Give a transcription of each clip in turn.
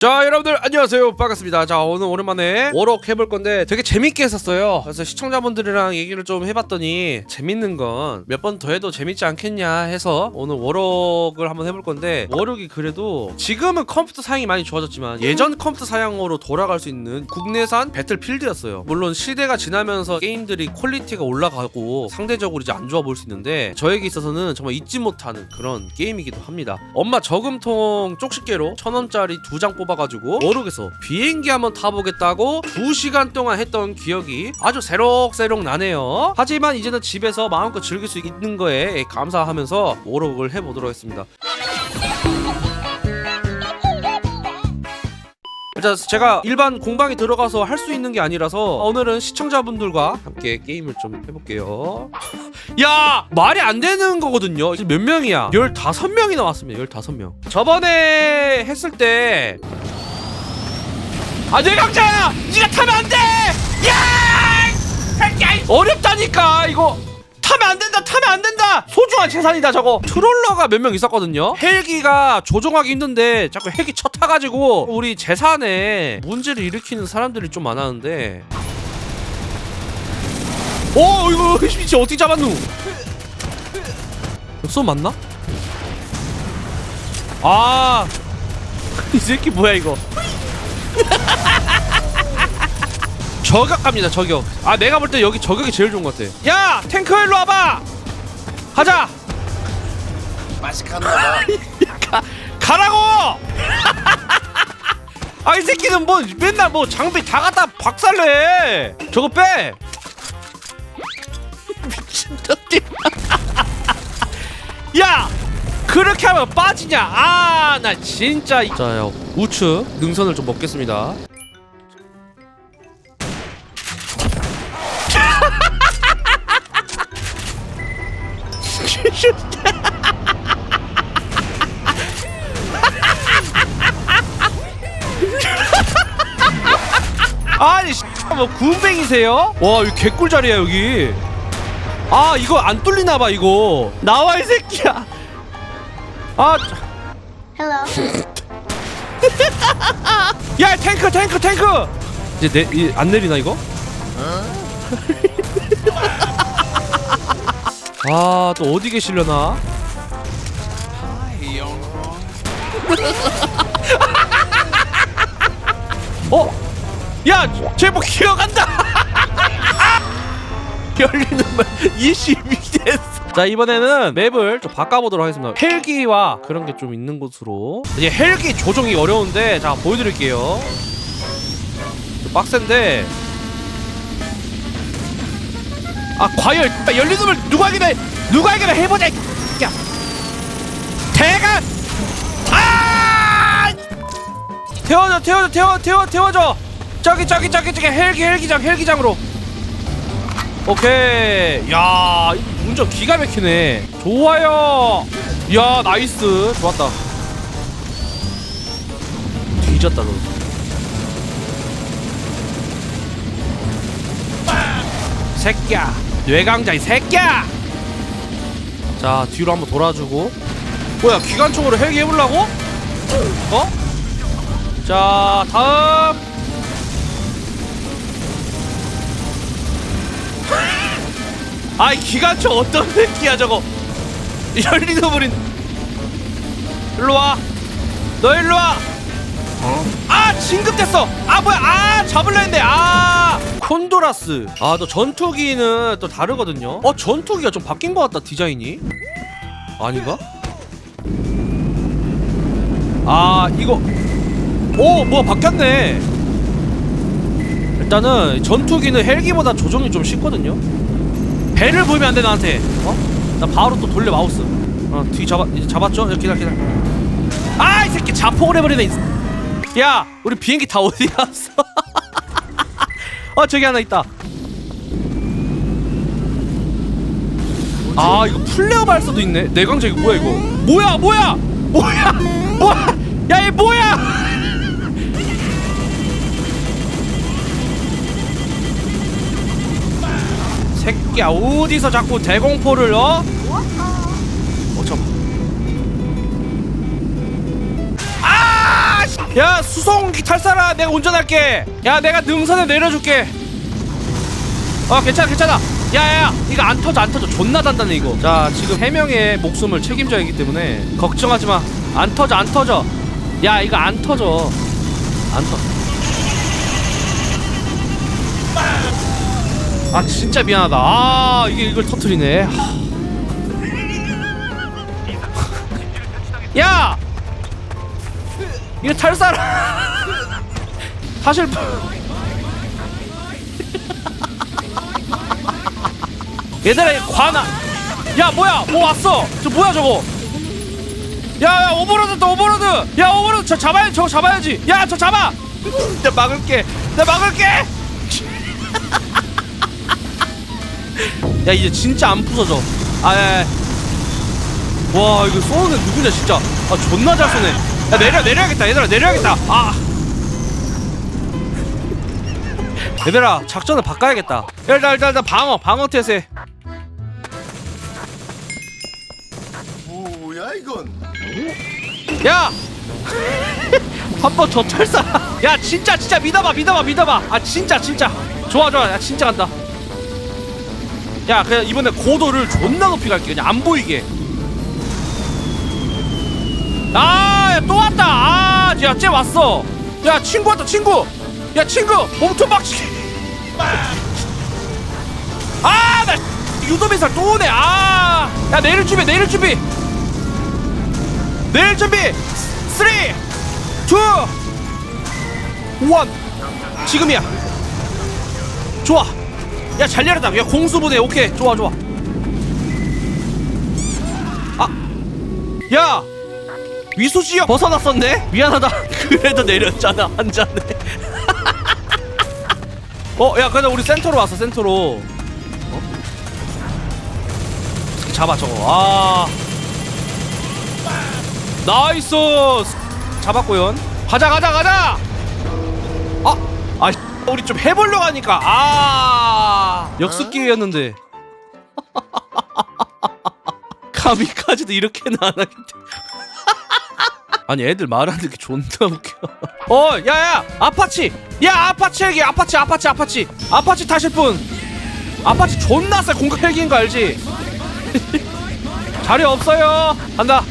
자 여러분들 안녕하세요. 반갑습니다. 자 오늘 오랜만에 워럭 해볼 건데 되게 재밌게 했었어요. 그래서 시청자분들이랑 얘기를 좀 해봤더니 재밌는 건 몇 번 더 해도 재밌지 않겠냐 해서 오늘 워럭을 한번 해볼 건데 워럭이 그래도 지금은 컴퓨터 사양이 많이 좋아졌지만 예전 컴퓨터 사양으로 돌아갈 수 있는 국내산 배틀필드였어요. 물론 시대가 지나면서 게임들이 퀄리티가 올라가고 상대적으로 이제 안 좋아 보일 수 있는데 저에게 있어서는 정말 잊지 못하는 그런 게임이기도 합니다. 엄마 저금통 쪽집게로 천 원짜리 두 장 뽑아 가지고 워룩에서 비행기 한번 타보겠다고 두 시간 동안 했던 기억이 아주 새록새록 나네요. 하지만 이제는 집에서 마음껏 즐길 수 있는 거에 감사하면서 워룩을 해보도록 하겠습니다. 자, 제가 일반 공방에 들어가서 할 수 있는 게 아니라서 오늘은 시청자분들과 함께 게임을 좀 해볼게요. 야! 말이 안 되는 거거든요. 몇 명이야? 15명이 나왔습니다. 15명. 저번에 했을 때 아, 뇌강자야! 니가 타면 안 돼! 야! 어렵다니까, 이거! 타면 안 된다! 타면 안 된다! 소중한 재산이다, 저거! 트롤러가 몇 명 있었거든요? 헬기가 조종하기 힘든데 자꾸 헬기 쳐 타가지고 우리 재산에 문제를 일으키는 사람들이 좀 많았는데 오, 이거 진짜 어떻게 잡았누? 쏘 맞나? 아, 이 새끼 뭐야 이거? 저격 갑니다 저격. 아 내가 볼 때 여기 저격이 제일 좋은 것 같아. 야 탱크 일로 와봐! 가자! 맛있겠나. 가, 가라고! 아 이 새끼는 뭐 맨날 뭐 장비 다 갖다 박살내. 저거 빼. 미친놈들 야 그렇게 하면 빠지냐? 아 나 진짜 자요 우측 능선을 좀 먹겠습니다. 아니 씨, 뭐 군뱅이세요? 와 여기 개꿀 자리야 여기. 아 이거 안 뚫리나봐 이거. 나와 이 새끼야 아 Hello. 야 탱크 탱크 탱크 이제 내, 이, 안 내리나 이거? 아 또 어디 계시려나? 어? 야! 쟤뭐 기어간다! 열리는 말 22 됐어 자 이번에는 맵을 좀 바꿔보도록 하겠습니다. 헬기와 그런 게 좀 있는 곳으로. 이제 헬기 조종이 어려운데 자 보여드릴게요. 좀 빡센데. 아 과열. 아, 이기나 누가 이기나 해보자 이 야. 대가. 아! 태워줘 태워줘 태워 태워 태워줘. 저기 저기 저기 저기. 헬기 헬기장 헬기장으로. 오케이. 야 운전 기가 막히네. 좋아요. 야 나이스. 좋았다. 뒤졌다 너. 새끼야. 뇌강자 이 새끼야! 자 뒤로 한번 돌아주고. 뭐야 기관총으로 헬기 해보려고? 어? 자 다음 아이 기관총 어떤 새끼야 저거. 열리는 버린. 일로 와 너 일로 와. 아 진급됐어. 아 뭐야. 아 잡을려 했는데 아. 콘도라스. 아너 전투기는 또 다르거든요. 어 전투기가 좀 바뀐 것 같다 디자인이. 아닌가? 아 이거. 오 뭐가 바뀌었네. 일단은 전투기는 헬기보다 조종이 좀 쉽거든요 배를 보이면 안돼 나한테. 어? 나 바로 또 돌려 마우스. 어뒤 잡아 이제 잡았죠? 야, 기다려 기다려 아이 새끼 자폭을 해버리네 이 야 우리 비행기 다 어디 갔어? 어 저기 하나 있다. 아 이거 플레어 발사도 있네. 내광자 이거 뭐야 이거? 뭐야 뭐야? 뭐야? 뭐야? 야이 뭐야 새끼야 어디서 자꾸 대공포를 어? 어 잠깐 아! 씨! 야 수송기 탈 사람 내가 운전할게. 야 내가 능선에 내려줄게. 어 괜찮아 괜찮아. 야야야 이거 안 터져 안 터져. 존나 단단해 이거. 자 지금 세 명의 목숨을 책임져야 하기 때문에 걱정하지 마 안 터져 안 터져. 야 이거 안 터져. 안 터져 아 진짜 미안하다. 아 이게 이걸 터트리네. 야! 이거 탈 사람. 사실 얘들아 이거 관아. 야 뭐야? 뭐 왔어? 저 뭐야 저거? 야야 오버로드 또 오버로드. 야 오버로드 저 잡아야 저거 잡아야지. 야 저 잡아. 내가 막을게. 내가 막을게 야 이제 진짜 안 부서져 아야야 와 이거 쏘는 애 누구냐 진짜 아 존나 잘 쏘네 야 내려 내려야겠다 얘들아 내려야겠다 아 얘들아 작전을 바꿔야겠다 일단 일단 일단 방어 방어 태세 뭐야 이건? 야! 한 번더 탈사. 야 진짜 진짜 믿어봐 믿어봐 믿어봐. 아 진짜 진짜. 좋아 좋아. 야 진짜 간다. 야 그냥 이번에 고도를 존나 높이 갈게 그냥 안 보이게. 아또 왔다. 아야쟤 왔어. 야 친구 왔다 친구. 야 친구 몸통 박치기. 아나 유도배살 또 오네. 아야 내릴 준비 내릴 준비. 내릴 준비 3 2 1 지금이야 좋아 야잘 내렸다 야 공수부대. 오케이. 좋아 좋아. 아야! 위수지역. 벗어났었네? 미안하다. 그래도 내렸잖아 한 잔에. 어야 근데 우리 센터로 왔어 센터로. 어? 잡아 저거. 아. 나이스! 잡았고요. 가자 가자 가자! 아, 아 우리 좀 해보려고 하니까. 아. 역습기였는데. 카미카즈도 이렇게는 안 하겠대. 아니 애들 말하는 게 존나 웃겨. 어 야야 아파치. 야 아파치 헬기 아파치 아파치 아파치. 아파치 타실 분. 아파치 존나 쎄 공격 헬기인 거 알지? 자리 없어요. 간다.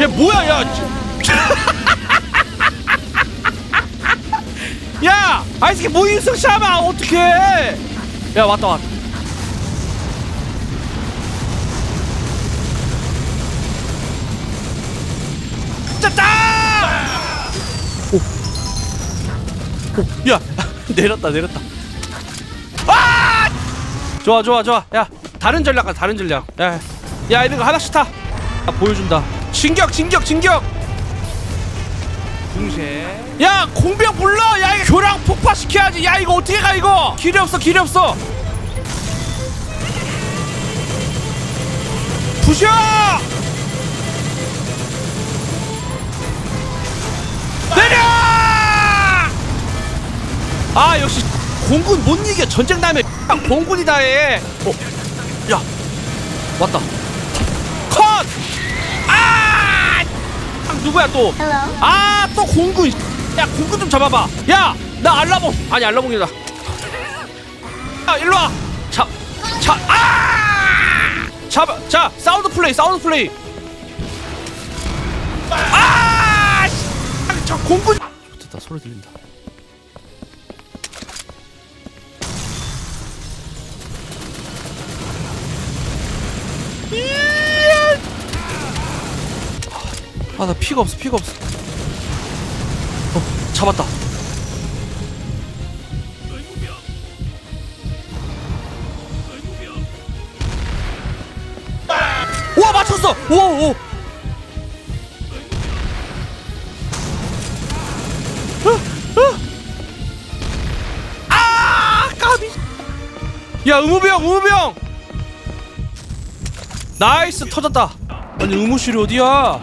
얘 뭐야 야 야! 아이스키 무인승 샤마? 어떡해? 야 왔다 왔다. 짰다! 오. 오. 야 내렸다 내렸다. 아! 좋아 좋아 좋아. 야 다른 전략 가 다른 전략. 야, 야 이런 거 하나씩 타. 아, 보여준다. 진격 진격 진격 중세. 야 공병 불러! 야 이거 교량 폭파시켜야지. 야 이거 어떻게 가 이거? 길이 없어 길이 없어. 부셔! 내려! 아 역시 공군 못 이겨. 전쟁 나면 공군이다 해 어, 야 왔다 누구야 또? 아, 또 공군. 야, 공군 좀 잡아봐. 야, 나 알라봉. 아니, 알라봉이다. 야, 일로 와. 잡, 잡, 아! 잡아, 자, 사운드 플레이, 사운드 플레이. 아! 씨! 저 공군. 됐다, 소리 들린다. 아 나 피가 없어 피가 없어. 어 잡았다. 우와 맞췄어! 우와 오아 까비. 야 의무병 의무병. 나이스 터졌다. 아니 의무실이 어디야